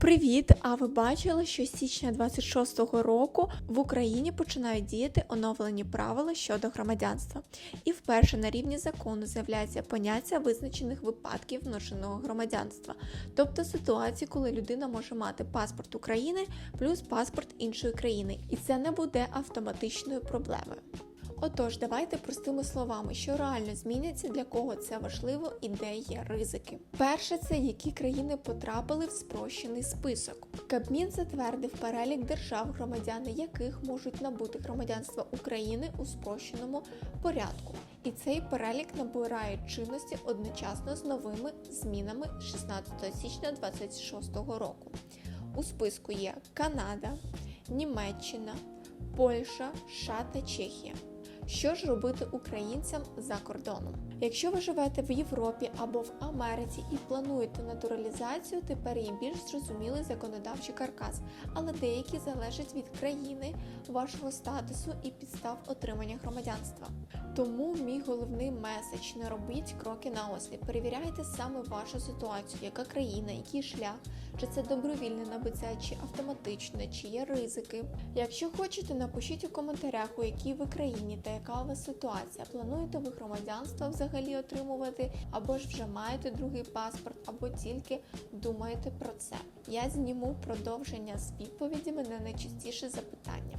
Привіт! А ви бачили, що з січня 26-го року в Україні починають діяти оновлені правила щодо громадянства, і вперше на рівні закону з'являється поняття визначених випадків вношеного громадянства, тобто ситуації, коли людина може мати паспорт України плюс паспорт іншої країни, і це не буде автоматичною проблемою. Отож, давайте простими словами, що реально зміняться, для кого це важливо і де є ризики. Перше, це які країни потрапили в спрощений список. Кабмін затвердив перелік держав, громадяни яких можуть набути громадянство України у спрощеному порядку. І цей перелік набирає чинності одночасно з новими змінами 16 січня 2026 року. У списку є Канада, Німеччина, Польща, США та Чехія. Що ж робити українцям за кордоном? Якщо ви живете в Європі або в Америці і плануєте натуралізацію, тепер є більш зрозумілий законодавчий каркас, але деякі залежать від країни, вашого статусу і підстав отримання громадянства. Тому мій головний меседж не робіть кроки на осліп. Перевіряйте саме вашу ситуацію, яка країна, який шлях, чи це добровільне набуття, чи автоматичне, чи є ризики. Якщо хочете, напишіть у коментарях, у якій ви країні та яка у вас ситуація. Плануєте ви громадянство взагалі отримувати, або ж вже маєте другий паспорт, або тільки думаєте про це. Я зніму продовження з відповідями на найчастіше запитання.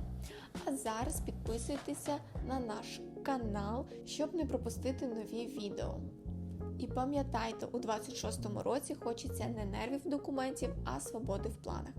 А зараз підписуйтеся на наш канал, щоб не пропустити нові відео. І пам'ятайте, у 26-му році хочеться не нервів документів, а свободи в планах.